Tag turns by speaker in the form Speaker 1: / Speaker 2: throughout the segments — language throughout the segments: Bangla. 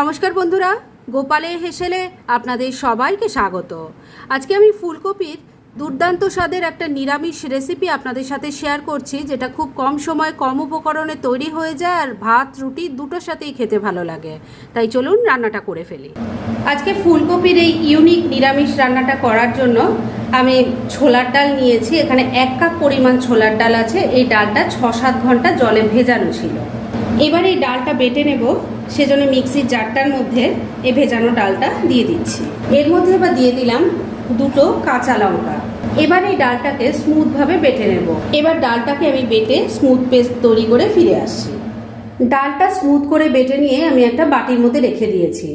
Speaker 1: নমস্কার বন্ধুরা, গোপালে হেসেলে আপনাদের সবাইকে স্বাগত। আজকে আমি ফুলকপির দুর্দান্ত স্বাদের একটা নিরামিষ রেসিপি আপনাদের সাথে শেয়ার করছি, যেটা খুব কম সময় কম উপকরণে তৈরি হয়ে যায় আর ভাত, রুটি দুটোর সাথেই খেতে ভালো লাগে। তাই চলুন রান্নাটা করে ফেলি। আজকে ফুলকপির এই ইউনিক নিরামিষ রান্নাটা করার জন্য আমি ছোলার ডাল নিয়েছি, এখানে এক কাপ পরিমাণ ছোলার ডাল আছে, এই ডালটা ছ সাত ঘণ্টা জলে ভেজানো ছিল। এবার এই ডালটা বেটে নেব। সেজন্য মিক্সির জারটার মধ্যে এই ভেজানো ডালটা দিয়ে দিচ্ছি। এর মধ্যে এবার দিয়ে দিলাম দুটো কাঁচা লঙ্কা। এবার এই ডালটাকে স্মুথভাবে বেটে নেব। এবার ডালটাকে আমি বেটে স্মুথ পেস্ট তৈরি করে ফিরে আসছি। ডালটা স্মুথ করে বেটে নিয়ে আমি একটা বাটির মধ্যে রেখে দিয়েছি।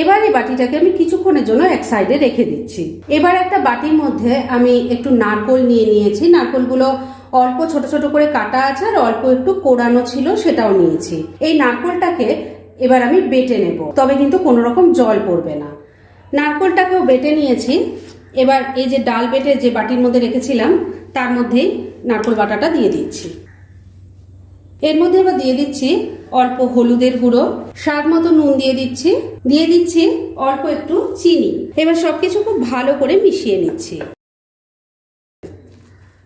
Speaker 1: এবার এই বাটিটাকে আমি কিছুক্ষণের জন্য এক সাইডে রেখে দিচ্ছি। এবার একটা বাটির মধ্যে আমি একটু নারকোল নিয়ে নিয়েছি। নারকোলগুলো অল্প ছোট ছোট করে কাটা আছে আর অল্প একটু কোড়ানো ছিল সেটাও নিয়েছি। এই নারকোলটাকে এবার আমি বেটে নেব। তবে কিন্তু কোনো রকম জল পড়বে না। নারকোলটাকেও বেটে নিয়েছি। এবার এই যে ডাল বেটে যে বাটির মধ্যে রেখেছিলাম, তার মধ্যেই নারকোল বাটাটা দিয়ে দিচ্ছি। এর মধ্যে এবার দিয়ে দিচ্ছি অল্প হলুদের গুঁড়ো, স্বাদ মতো নুন দিয়ে দিচ্ছি। দিয়ে দিচ্ছি অল্প একটু চিনি। এবার সবকিছু খুব ভালো করে মিশিয়ে নিচ্ছি।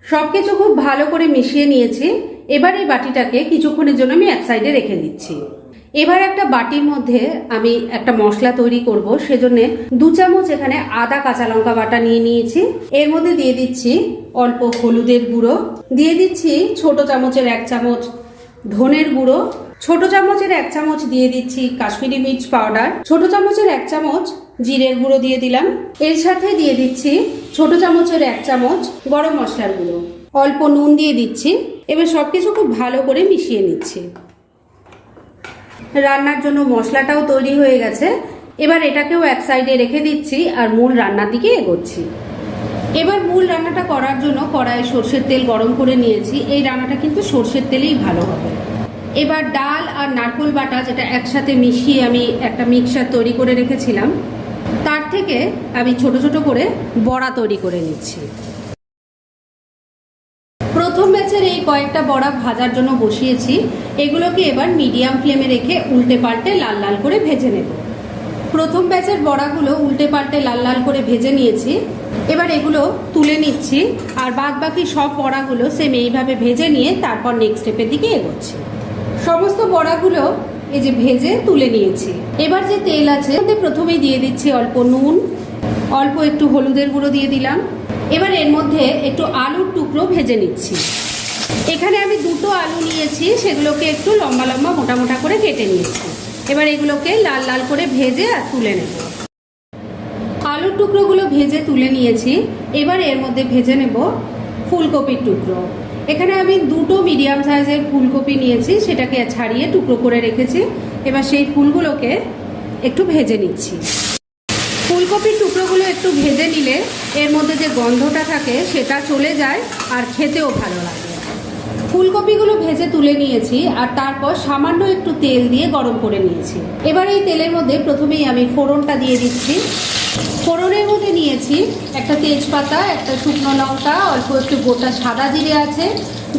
Speaker 1: সবকিছু খুব ভালো করে মিশিয়ে নিয়েছি। এবার এই বাটিটাকে কিছুক্ষণের জন্য আমি এক সাইডে রেখে দিচ্ছি। এবার একটা বাটির মধ্যে আমি একটা মশলা তৈরি করব, সেজন্য দু চামচ এখানে আদা কাঁচা লঙ্কা বাটা নিয়ে নিয়েছি। এর মধ্যে দিয়ে দিচ্ছি অল্প হলুদের গুঁড়ো, দিয়ে দিচ্ছি ছোট চামচের এক চামচ ধনের গুঁড়ো, ছোট চামচের এক চামচ দিয়ে দিচ্ছি কাশ্মীরি মির্চ পাউডার, ছোট চামচের এক চামচ জিরের গুঁড়ো দিয়ে দিলাম। এর সাথে দিয়ে দিচ্ছি ছোট চামচের এক চামচ গরম মশলার গুঁড়ো। অল্প নুন দিয়ে দিচ্ছি। এবার সবকিছু খুব ভালো করে মিশিয়ে নিচ্ছি। রান্নার জন্য মশলাটাও তৈরি হয়ে গেছে। এবার এটাকেও এক সাইডে রেখে দিচ্ছি আর মূল রান্নার দিকে এগোচ্ছি। এবার মূল রান্নাটা করার জন্য কড়াইয়ে সর্ষের তেল গরম করে নিয়েছি। এই রান্নাটা কিন্তু সর্ষের তেলেই ভালো হবে। এবার ডাল আর নারকোল বাটা যেটা একসাথে মিশিয়ে আমি একটা মিক্সার তৈরি করে রেখেছিলাম, তার থেকে আমি ছোট ছোট করে বড়া তৈরি করে নিচ্ছি। প্রথম ব্যাচের এই কয়েকটা বড়া ভাজার জন্য বসিয়েছি। এগুলোকে এবার মিডিয়াম ফ্লেমে রেখে উল্টে পাল্টে লাল লাল করে ভেজে নেব। প্রথম ব্যাচের বড়াগুলো উল্টে পাল্টে লাল লাল করে ভেজে নিয়েছি। এবার এগুলো তুলে নিচ্ছি আর বাদ বাকি সব বড়াগুলো সেম এইভাবে ভেজে নিয়ে তারপর নেক্সট স্টেপের দিকে এগোচ্ছি। সমস্ত বড়াগুলো এই যে ভেজে তুলে নিয়েছি। এবার যে তেল আছে প্রথমেই দিয়ে দিচ্ছি অল্প নুন, অল্প একটু হলুদের গুঁড়ো দিয়ে দিলাম। এবার এর মধ্যে একটু আলুর টুকরো ভেজে নিচ্ছি। এখানে আমি দুটো আলু নিয়েছি, সেগুলোকে একটু লম্বা লম্বা মোটা মোটা করে কেটে নিয়েছি। এবার এগুলোকে লাল লাল করে ভেজে আর তুলে নেব। আলুর টুকরোগুলো ভেজে তুলে নিয়েছি, এবার এর মধ্যে ভেজে নেব ফুলকপির টুকরো। এখানে আমি দুটো মিডিয়াম সাইজের ফুলকপি নিয়েছি, সেটাকে ছাড়িয়ে টুকরো করে রেখেছি। এবার সেই ফুলগুলোকে একটু ভেজে নিচ্ছি। ফুলকপির টুকরোগুলো একটু ভেজে নিলে এর মধ্যে যে গন্ধটা থাকে সেটা চলে যায় আর খেতেও ভালো লাগে। ফুলকপিগুলো ভেজে তুলে নিয়েছি আর তারপর সামান্য একটু তেল দিয়ে গরম করে নিয়েছি। এবার এই তেলের মধ্যে প্রথমেই আমি ফোড়নটা দিয়ে দিচ্ছি। ফোড়নের মধ্যে নিয়েছি একটা তেজপাতা, একটা শুকনো লঙ্কা, অল্প একটু গোটা সাদা জিরে আছে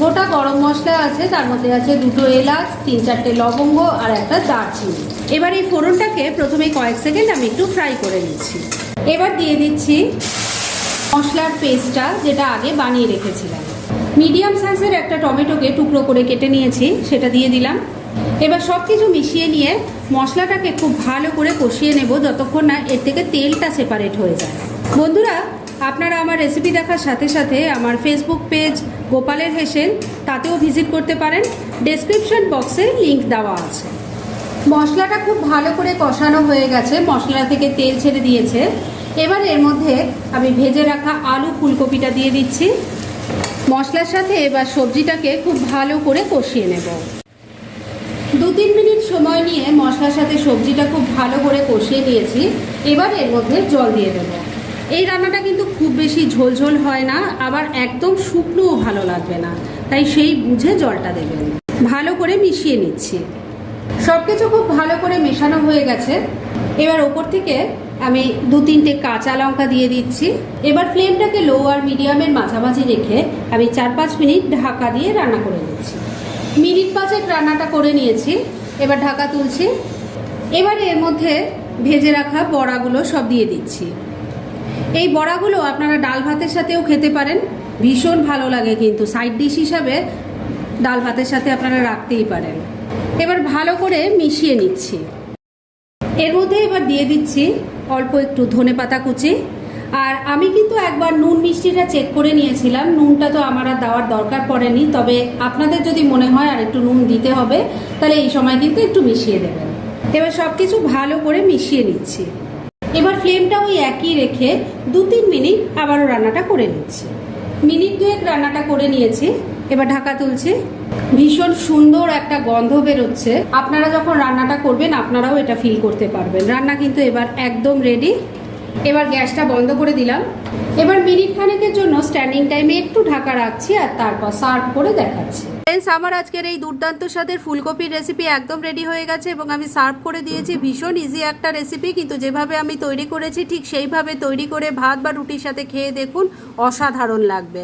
Speaker 1: গোটা গরম মশলা আছে, তার মধ্যে আছে দুটো এলাচ, তিন চারটে লবঙ্গ আর একটা দারচিনি। এবার এই ফোড়নটাকে প্রথমে কয়েক সেকেন্ড আমি একটু ফ্রাই করে নিচ্ছি। এবার দিয়ে দিচ্ছি মশলার পেস্টটা, যেটা আগে বানিয়ে রেখেছিলাম। মিডিয়াম সাইজের একটা টমেটোকে টুকরো করে কেটে নিয়েছি, সেটা দিয়ে দিলাম। এবার সব কিছু মিশিয়ে নিয়ে মশলাটাকে খুব ভালো করে কষিয়ে নেব, যতক্ষণ না এর থেকে তেলটা সেপারেট হয়ে যায়। বন্ধুরা আপনারা আমার রেসিপি দেখার সাথে সাথে আমার ফেসবুক পেজ গোপালের হেসেল, তাতেও ভিজিট করতে পারেন। ডেসক্রিপশন বক্সে লিংক দেওয়া আছে। মশলাটা খুব ভালো করে কষানো হয়ে গেছে, মশলা থেকে তেল ছেড়ে দিয়েছে। এবার এর মধ্যে আমি ভেজে রাখা আলু ফুলকপিটা দিয়ে দিচ্ছি। মশলার সাথে এবার সবজিটাকে খুব ভালো করে কষিয়ে নেব। দু তিন মিনিট সময় নিয়ে মশলার সাথে সবজিটা খুব ভালো করে কষিয়ে দিয়েছি এবার এর মধ্যে জল দিয়ে দেবো। এই রান্নাটা কিন্তু খুব বেশি ঝোলঝোল হয় না, আবার একদম শুকনোও ভালো লাগবে না। তাই সেই বুঝে জলটা দেবেন। ভালো করে মিশিয়ে নিচ্ছি। সব কিছু খুব ভালো করে মেশানো হয়ে গেছে। এবার ওপর থেকে আমি দু তিনটে কাঁচা লঙ্কা দিয়ে দিচ্ছি। এবার ফ্লেমটাকে লো আর মিডিয়ামের মাঝামাঝি রেখে আমি চার পাঁচ মিনিট ঢাকা দিয়ে রান্না করে নিচ্ছি। মিনিট পাঁচেক রান্নাটা করে নিয়েছি। এবার ঢাকা তুলছি। এবার এর মধ্যে ভেজে রাখা বড়াগুলো সব দিয়ে দিচ্ছি। এই বড়াগুলো আপনারা ডাল ভাতের সাথেও খেতে পারেন। ভীষণ ভালো লাগে কিন্তু। সাইড ডিশ হিসাবে ডাল ভাতের সাথে আপনারা রাখতেই পারেন। এবার ভালো করে মিশিয়ে নিচ্ছি। এর মধ্যে এবার দিয়ে দিচ্ছি অল্প একটু ধনে পাতা কুচি। আর আমি কিন্তু একবার নুন মিষ্টিটা চেক করে নিয়েছিলাম। নুনটা তো আমার আর দেওয়ার দরকার পড়েনি। তবে আপনাদের যদি মনে হয় আর একটু নুন দিতে হবে, তাহলে এই সময় কিন্তু একটু মিশিয়ে দেবেন। এবার সব কিছু ভালো করে মিশিয়ে নিচ্ছি। এবার ফ্লেমটা ওই একই রেখে দু তিন মিনিট আবারও রান্নাটা করে নিচ্ছি। মিনিট দুয়েক রান্নাটা করে নিয়েছি, এবার ঢাকা তুলছি। ভীষণ সুন্দর একটা গন্ধ বেরোচ্ছে। আপনারা যখন রান্নাটা করবেন, আপনারাও এটা ফিল করতে পারবেন। রান্না কিন্তু এবার একদম রেডি এবার গ্যাসটা বন্ধ করে দিলাম। এবার মিনিট খানেকের জন্য স্ট্যান্ডিং টাইমে একটু ঢাকা রাখছি আর তারপর সার্ভ করে দেখাচ্ছি। ফ্রেন্ডস আমার আজকের এই দুর্দান্ত স্বাদের ফুলকপির রেসিপি একদম রেডি হয়ে গেছে এবং আমি সার্ভ করে দিয়েছি। ভীষণ ইজি একটা রেসিপি কিন্তু যেভাবে আমি তৈরি করেছি ঠিক সেইভাবে তৈরি করে ভাত বা রুটির সাথে খেয়ে দেখুন অসাধারণ লাগবে।